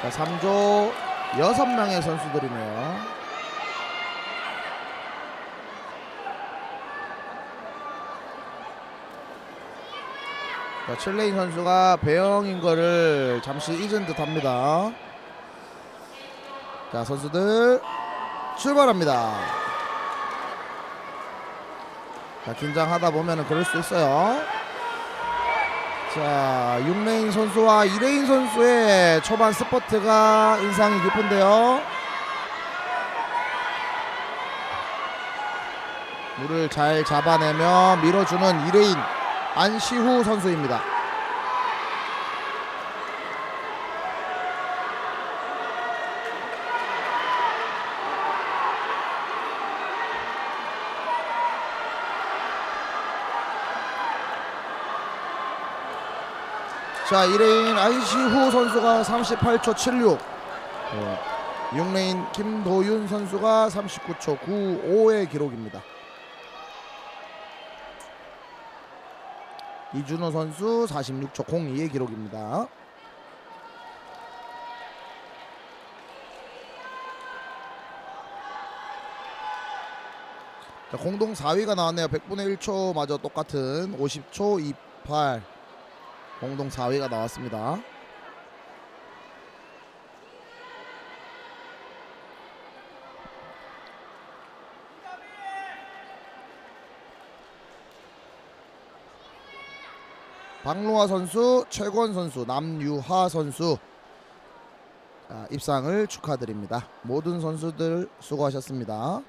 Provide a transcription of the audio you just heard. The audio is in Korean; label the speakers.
Speaker 1: 자, 3조 6명의 선수들이네요. 자, 칠레인 선수가 배영인 거를 잠시 잊은 듯 합니다. 자, 선수들 출발합니다. 자, 긴장하다 보면은 그럴 수 있어요. 자, 6레인 선수와 2레인 선수의 초반 스퍼트가 인상이 깊은데요. 물을 잘 잡아내며 밀어주는 2레인 안시후 선수입니다. 자, 1레인 안시후 선수가 38초 76. 어, 6레인 김도윤 선수가 39초 95의 기록입니다. 이준호 선수 46초 02의 기록입니다. 자, 공동 4위가 나왔네요. 100분의 1초 마저 똑같은 50초 28 공동 4위가 나왔습니다. 박로아 선수, 최권 선수, 남유하 선수 자, 입상을 축하드립니다. 모든 선수들 수고하셨습니다.